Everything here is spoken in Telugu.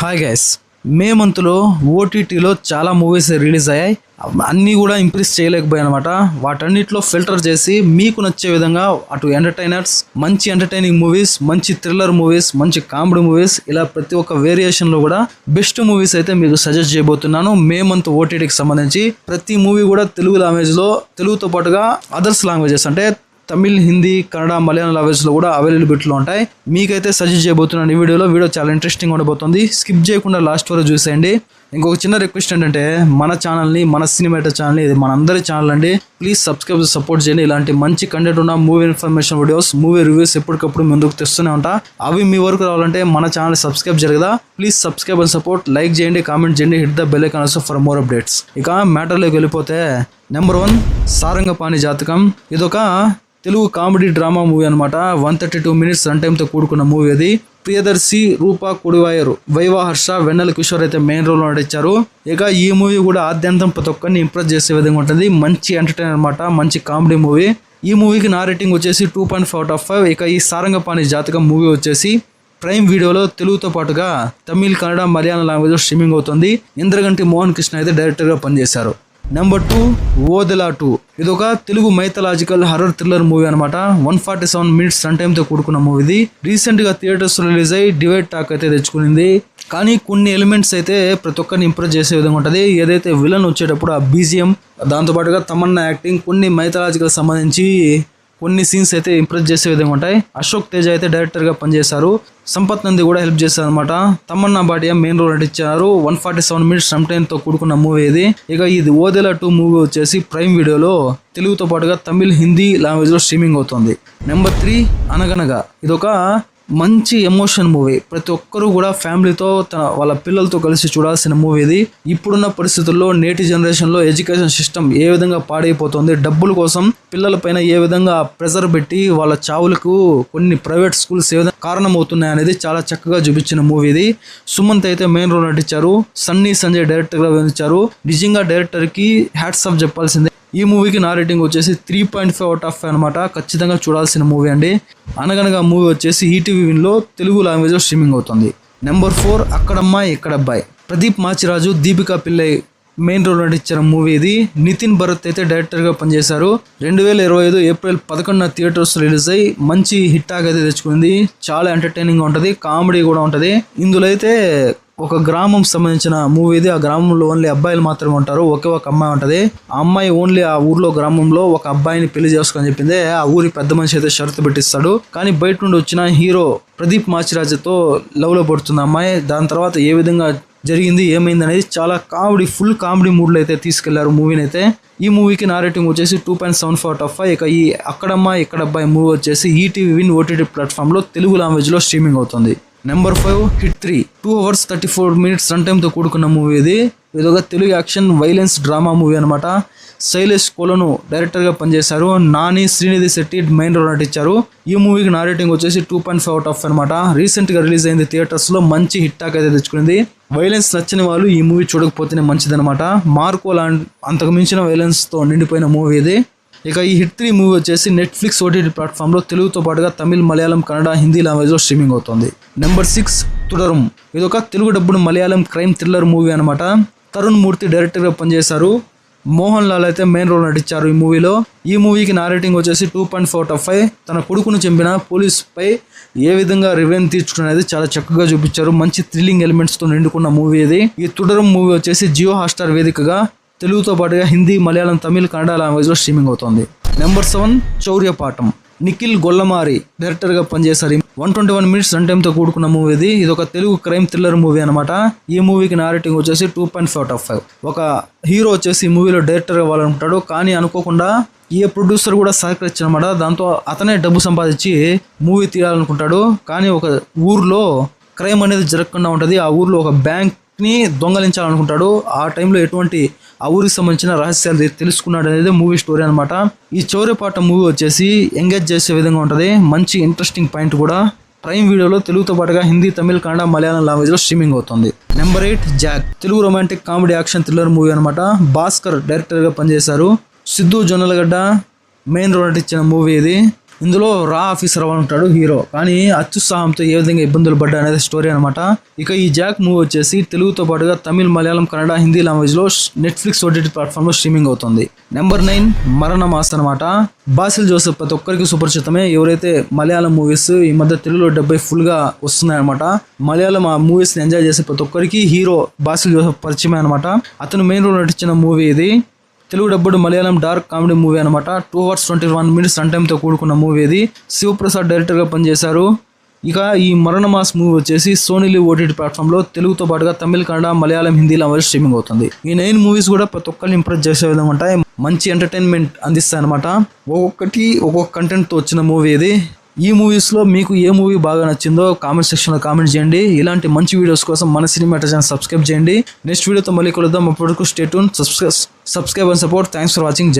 హాయ్ గైస్ మే మంత్లో ఓటీటీలో చాలా మూవీస్ రిలీజ్ అయ్యాయి. అన్నీ కూడా ఇంప్రెస్ చేయలేకపోయాయి అనమాట వాటన్నిటిలో ఫిల్టర్ చేసి మీకు నచ్చే విధంగా అటు ఎంటర్టైనర్స్ మంచి ఎంటర్టైనింగ్ మూవీస్ మంచి థ్రిల్లర్ మూవీస్ మంచి కామెడీ మూవీస్ ఇలా ప్రతి ఒక్క వేరియేషన్లో కూడా బెస్ట్ మూవీస్ అయితే మీకు సజెస్ట్ చేయబోతున్నాను. మే మంత్ ఓటీటీకి సంబంధించి ప్రతి మూవీ కూడా తెలుగు లాంగ్వేజ్లో తెలుగుతో పాటుగా అదర్స్ లాంగ్వేజెస్ అంటే తమిళ్ హిందీ కన్నడ మలయాళం లాంగ్వేజ్లో కూడా అవైలబిలిటీలో ఉంటాయి. మీకైతే సజెస్ట్ చేయబోతున్నాను ఈ వీడియోలో వీడియో చాలా ఇంట్రెస్టింగ్ ఉండబోతుంది. స్కిప్ చేయకుండా లాస్ట్ వరకు చూసేయండి. ఇంకొక చిన్న రిక్వెస్ట్ ఏంటంటే మన ఛానల్ని మన సినిమాటో ఛానల్ని ఇది మనందరి ఛానల్ అండి. ప్లీజ్ సబ్స్క్రైబ్ సపోర్ట్ చేయండి. ఇలాంటి మంచి కంటెంట్ ఉన్న movie information videos movie reviews ఎప్పటికప్పుడు ముందుకు తెస్తూనే ఉంటా. అవి మీ వరకు రావాలంటే మన channel subscribe జరగదా. Please subscribe and support like చేయండి కామెంట్ చేయండి hit the bell icon also for more updates ఇక మ్యాటర్లోకి వెళ్ళిపోతే నెంబర్ వన్ సారంగపాణి జాతకం. ఇదొక తెలుగు కామెడీ డ్రామా మూవీ అనమాట one thirty two minutes run టైమ్తో కూడుకున్న మూవీ అది. ప్రియదర్శి రూపా కుడివాయరు వైవ హర్ష వెన్నెల కిషోర్ అయితే మెయిన్ రోల్ నటించారు. ఇక ఈ మూవీ కూడా ఆద్యంతం ప్రతి ఒక్కరిని ఇంప్రెస్ చేసే విధంగా ఉంటుంది. మంచి ఎంటర్టైన్ అనమాట మంచి కామెడీ మూవీ. ఈ మూవీకి నా రేటింగ్ వచ్చేసి two point five out of five. ఇక ఈ సారంగపాణి జాతకం మూవీ వచ్చేసి ప్రైమ్ వీడియోలో తెలుగుతో పాటుగా తమిళ్ కన్నడ మలయాళం లాంగ్వేజ్లో స్ట్రీమింగ్ అవుతుంది. ఇంద్రగంటి మోహన్ కృష్ణ అయితే డైరెక్టర్గా పనిచేశారు. నెంబర్ టూ ఓదెలా టూ ఇది ఒక Telugu mythological horror thriller movie అనమాట one forty seven minutes run టైమ్తో కూడుకున్న మూవీ ఇది. రీసెంట్గా థియేటర్స్ రిలీజ్ అయ్యి డివైడ్ టాక్ అయితే తెచ్చుకునింది. కానీ కొన్ని ఎలిమెంట్స్ అయితే ప్రతి ఒక్కరిని ఇంప్రెస్ చేసే విధంగా ఉంటుంది. ఏదైతే విలన్ వచ్చేటప్పుడు ఆ బీజిఎం దాంతోపాటుగా తమన్నా యాక్టింగ్ కొన్ని మైథలాజికల్ సంబంధించి కొన్ని సీన్స్ అయితే ఇంప్రెస్ చేసే విధంగా ఉంటాయి. అశోక్ తేజ అయితే డైరెక్టర్గా పనిచేశారు. సంపత్ నంది కూడా హెల్ప్ చేశారు అనమాట తమన్నా బాటియా మెయిన్ రోల్ నటించారు. One forty seven minutes time తో కూడుకున్న మూవీ ఇది. ఇక ఇది ఓదెలా టూ మూవీ వచ్చేసి ప్రైమ్ వీడియోలో తెలుగుతో పాటుగా తమిళ్ హిందీ లాంగ్వేజ్లో స్ట్రీమింగ్ అవుతుంది. నెంబర్ త్రీ అనగనగా. ఇదొక మంచి ఎమోషన్ మూవీ. ప్రతి ఒక్కరూ కూడా ఫ్యామిలీతో తన వాళ్ళ పిల్లలతో కలిసి చూడాల్సిన మూవీ ఇది. ఇప్పుడున్న పరిస్థితుల్లో నేటి జనరేషన్లో ఎడ్యుకేషన్ సిస్టమ్ ఏ విధంగా పాడైపోతుంది డబ్బుల కోసం పిల్లలపైన ఏ విధంగా ప్రెజర్ పెట్టి వాళ్ళ చావులకు కొన్ని ప్రైవేట్ స్కూల్స్ ఏ విధంగా కారణమవుతున్నాయి అనేది చాలా చక్కగా చూపించిన మూవీ ఇది. సుమంత్ అయితే మెయిన్ రోల్ నటించారు. సన్నీ సంజయ్ డైరెక్టర్గా వివరించారు నిజంగా డైరెక్టర్కి హ్యాట్స్ ఆఫ్ చెప్పాల్సిందే ఈ మూవీకి నా రేటింగ్ వచ్చేసి three point five out of five అనమాట ఖచ్చితంగా చూడాల్సిన మూవీ అండి. అనగనగా మూవీ వచ్చేసి ఈటీవీ విన్లో తెలుగు లాంగ్వేజ్లో స్ట్రీమింగ్ అవుతుంది. Number four Akkada Ammayi Ikkada Abbayi Pradeep Machiraju Deepika Pillai main role నటించిన మూవీ ఇది. నితిన్ భరత్ అయితే డైరెక్టర్గా పనిచేశారు. రెండు వేల ఇరవై ఐదు ఏప్రిల్ పదకొండున థియేటర్స్ రిలీజ్ అయ్యి మంచి హిట్ అయితే తెచ్చుకుంది. చాలా ఎంటర్టైనింగ్ ఉంటుంది. కామెడీ కూడా ఉంటుంది. ఇందులో అయితే ఒక గ్రామం సంబంధించిన మూవీ ఇది. ఆ గ్రామంలో ఓన్లీ అబ్బాయిలు మాత్రమే ఉంటారు. ఒకే ఒక అమ్మాయి ఉంటుంది. ఆ అమ్మాయి ఓన్లీ ఆ ఊర్లో గ్రామంలో ఒక అబ్బాయిని పెళ్ళి చేసుకొని చెప్పింది. ఆ ఊరి పెద్ద మనిషి అయితే షరతు పెట్టిస్తాడు. కానీ బయట నుండి వచ్చిన హీరో ప్రదీప్ మాచిరాజుతో లవ్లో పడుతుంది అమ్మాయి. దాని తర్వాత ఏ విధంగా జరిగింది ఏమైంది అనేది చాలా కామెడీ ఫుల్ కామెడీ మూడ్లో అయితే తీసుకెళ్ళారు మూవీని అయితే. ఈ మూవీకి నా రేటింగ్ వచ్చేసి two point seven four of five ఇక ఈ అక్కడమ్మ ఇక్కడ అబ్బాయి మూవీ వచ్చేసి ఈటీవీ విన్ ఓటీటీ ప్లాట్ఫామ్లో తెలుగు లాంగ్వేజ్లో స్ట్రీమింగ్ అవుతుంది. Number five hit three two hours thirty four minutes run టైమ్తో కూడుకున్న మూవీ ఇది. ఇది ఒక Telugu action violence drama movie అనమాట శైలేష్ కోలను డైరెక్టర్గా పనిచేశారు. నాని శ్రీనిధి శెట్టి మెయిన్ రోల్ నటించారు. ఈ మూవీకి నా రేటింగ్ వచ్చేసి two point five out of అనమాట రీసెంట్గా రిలీజ్ అయింది థియేటర్స్లో మంచి హిట్ టాక్ అయితే తెచ్చుకుంది వైలెన్స్ నచ్చని వాళ్ళు ఈ మూవీ చూడకపోతేనే మంచిదనమాట మార్కో లాంటి అంతకు మించిన వైలెన్స్తో నిండిపోయిన మూవీ ఇది. ఇక ఈ హిట్ త్రీ మూవీ వచ్చేసి నెట్ఫ్లిక్స్ ఓటీటీ ప్లాట్ఫామ్లో తెలుగుతో పాటుగా తమిళ్ మలయాళం కన్నడ హిందీ లాంగ్వేజ్లో స్ట్రీమింగ్ అవుతుంది. నెంబర్ సిక్స్ తుడరం ఇది ఒక Telugu dubbed Malayalam crime thriller movie అనమాట తరుణ్ మూర్తి డైరెక్టర్గా పనిచేశారు. మోహన్ లాల్ అయితే మెయిన్ రోల్ నటించారు ఈ మూవీలో ఈ మూవీకి నా రేటింగ్ వచ్చేసి two point four of five తన కొడుకును చంపిన పోలీస్ పై ఏ విధంగా రివెన్ తీర్చుకునేది చాలా చక్కగా చూపించారు. మంచి థ్రిల్లింగ్ ఎలిమెంట్స్తో నిండుకున్న మూవీ ఇది. ఈ తుడరం మూవీ వచ్చేసి జియో హాట్స్టార్ వేదికగా తెలుగుతో పాటుగా హిందీ మలయాళం తమిళ్ కన్నడ లాంగ్వేజ్లో స్ట్రీమింగ్ అవుతుంది. నెంబర్ సెవెన్ చౌర్యపాఠం నిఖిల్ గొల్లమారి డైరెక్టర్గా పనిచేశారు. One twenty one minutes run టైమ్తో కూడుకున్న మూవీ ఇది ఇది ఒక తెలుగు క్రైమ్ థ్రిల్లర్ మూవీ అనమాట ఈ మూవీకి నా రేటింగ్ వచ్చేసి two point five of five ఒక హీరో వచ్చేసి ఈ మూవీలో డైరెక్టర్ అవ్వాలనుకుంటాడు. కానీ అనుకోకుండా ఏ ప్రొడ్యూసర్ కూడా సహకరించనమాట దాంతో అతనే డబ్బు సంపాదించి మూవీ తీయాలనుకుంటాడు. కానీ ఒక ఊర్లో క్రైమ్ అనేది జరగకుండా ఉంటుంది. ఆ ఊర్లో ఒక బ్యాంక్ని దొంగలించాలనుకుంటాడు. ఆ టైంలో ఎటువంటి ఆ ఊరికి సంబంధించిన రహస్యాలు తెలుసుకున్నాడు అనేది మూవీ స్టోరీ అనమాట ఈ చౌర్యపాట మూవీ వచ్చేసి ఎంగేజ్ చేసే విధంగా ఉంటుంది. మంచి ఇంట్రెస్టింగ్ పాయింట్ కూడా. ప్రైమ్ వీడియోలో తెలుగుతో పాటుగా హిందీ తమిళ కన్నడ మలయాళం లాంగ్వేజ్లో స్ట్రీమింగ్ అవుతుంది. Number eight Jack Telugu romantic comedy action thriller movie అనమాట భాస్కర్ డైరెక్టర్గా పనిచేశారు. సిద్ధు జొన్నలగడ్డ మెయిన్ రోల్ నటించిన మూవీ ఇది. ఇందులో రా ఆఫీసర్ ఉంటాడు హీరో. కానీ అత్యుత్సాహంతో ఏ విధంగా ఇబ్బందులు పడ్డా అనేది స్టోరీ అనమాట ఇక ఈ జాక్ మూవీ వచ్చేసి తెలుగుతో పాటుగా తమిళ్ మలయాళం కన్నడ హిందీ లాంగ్వేజ్లో నెట్ఫ్లిక్స్ ఓటీటీ ప్లాట్ఫామ్లో స్ట్రీమింగ్ అవుతుంది. నెంబర్ నైన్ మరణ మాస్ అనమాట బాసిల్ జోసెఫ్ ప్రతి ఒక్కరికి సుపరిచితమే. ఎవరైతే మలయాళం మూవీస్ ఈ మధ్య తెలుగులో డెబ్బై ఫుల్గా వస్తున్నాయన్నమాట మలయాళం ఆ మూవీస్ని ఎంజాయ్ చేసే ప్రతి ఒక్కరికి హీరో బాసిల్ జోసెఫ్ పరిచయమే అనమాట అతను మెయిన్ రోల్ నటించిన మూవీ ఇది. Telugu dubbed Malayalam dark comedy movie అనమాట two hours twenty one minutes run టైమ్తో కూడుకున్న మూవీ ఇది. శివప్రసాద్ డైరెక్టర్గా పనిచేశారు. ఇక ఈ మరణ మాస్ మూవీ వచ్చేసి సోనీ ఓటీటీ ప్లాట్ఫామ్లో తెలుగుతో పాటుగా తమిళ కన్నడ మలయాళం హిందీలో లాంగ్వేజ్ స్ట్రీమింగ్ అవుతుంది. ఈ నైన్ మూవీస్ కూడా ప్రతి ఒక్కరిని ఇంప్రెస్ చేసే విధంగా ఉంటాయి. మంచి ఎంటర్టైన్మెంట్ అందిస్తాయి అనమాట ఒక్కొక్కటి ఒక్కొక్క కంటెంట్తో వచ్చిన మూవీ ఇది. ఈ మూవీస్లో మీకు ఏ మూవీ బాగా నచ్చిందో కామెంట్ సెక్షన్లో కామెంట్ చేయండి. ఇలాంటి మంచి వీడియోస్ కోసం మన సినిమా ఛానల్ సబ్స్క్రైబ్ చేయండి. నెక్స్ట్ వీడియోతో మళ్ళీ కలుద్దాం. అప్పటికు state subscribe subscribe and support thanks for watching జై